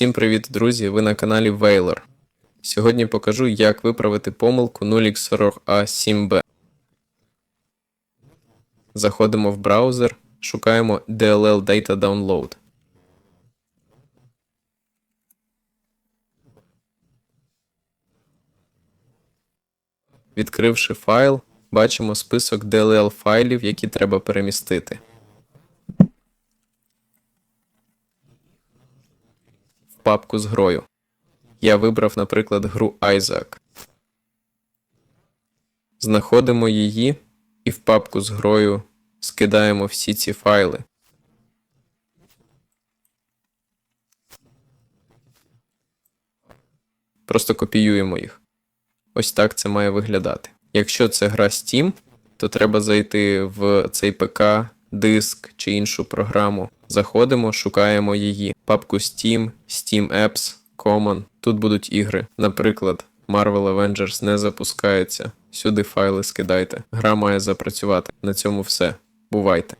Всім привіт, друзі! Ви на каналі Вейлор. Сьогодні покажу, як виправити помилку 0x40A7B. Заходимо в браузер, шукаємо DLL Data Download. Відкривши файл, бачимо список DLL файлів, які треба перемістити. Папку з грою. Я вибрав, наприклад, гру Isaac. Знаходимо її і в папку з грою скидаємо всі ці файли. Просто копіюємо їх. Ось так це має виглядати. Якщо це гра Steam, то треба зайти в цей ПК, диск чи іншу програму. Заходимо, шукаємо її. Папку Steam, Steam Apps, Common. Тут будуть ігри. Наприклад, Marvel Avengers не запускається. Сюди файли скидайте. Гра має запрацювати. На цьому все. Бувайте!